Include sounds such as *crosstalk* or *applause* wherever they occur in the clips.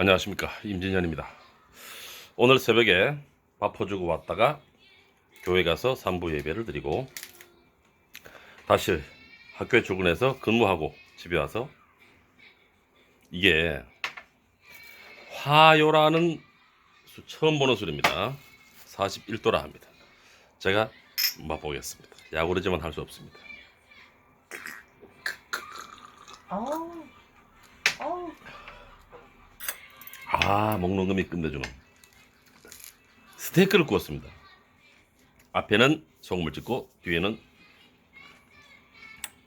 안녕하십니까 임진현입니다. 오늘 새벽에 밥 퍼주고 왔다가 교회 가서 산부 예배를 드리고 다시 학교에 출근해서 근무하고 집에 와서 이게 화요라는 수 처음 보는 술입니다. 41도라 합니다. 제가 맛보겠습니다. 야구르지만 할 수 없습니다. 어우, 어우, 아 먹는 금이 끝내주는 스테이크를 구웠습니다. 앞에는 소금을 찍고 뒤에는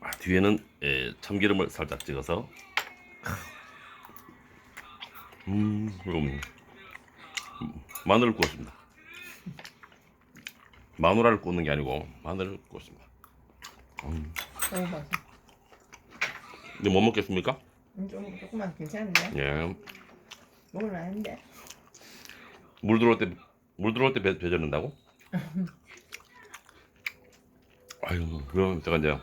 아, 뒤에는 예, 참기름을 살짝 찍어서 음, 음 마늘을 구웠습니다. 마누라를 구우는 게 아니고 마늘을 구웠습니다. 음, 너무 맛있어. 근데 못 먹겠습니까? 음, 좀 조금만 괜찮은데? 예. 먹을만한데? 물 들어올 때, 물 들어올 때 배, 배졌는다고? *laughs* 아유, 그럼 제가 이제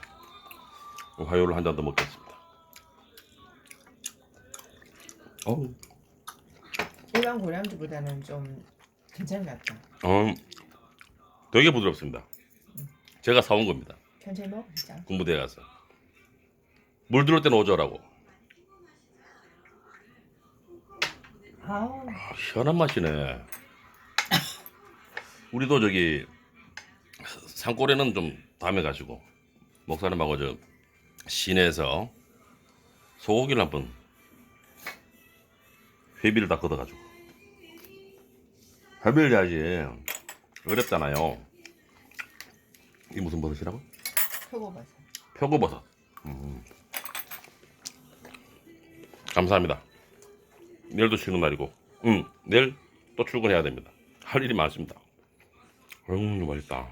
화요를 한 잔 더 먹겠습니다. 어우, 일반 고량주보다는 좀 괜찮은 것 같다. 어, 되게 부드럽습니다. 제가 사온 겁니다. 천천히 먹어, 진짜. 군부대에 가서. 물 들어올 때는 오죠라고. 아우, 아, 시원한 맛이네. 우리도 저기 산골에는 좀 담해가지고 목사님하고 저 시내에서 소고기를 한번 회비를 다 걷어가지고 회비를 해야지 어렵잖아요. 이 무슨 버섯이라고? 표고버섯. 표고버섯. 음. 감사합니다. 내일도 쉬는 날이고, 음, 내일 또 출근해야 됩니다. 할 일이 많습니다. 음, 맛있다.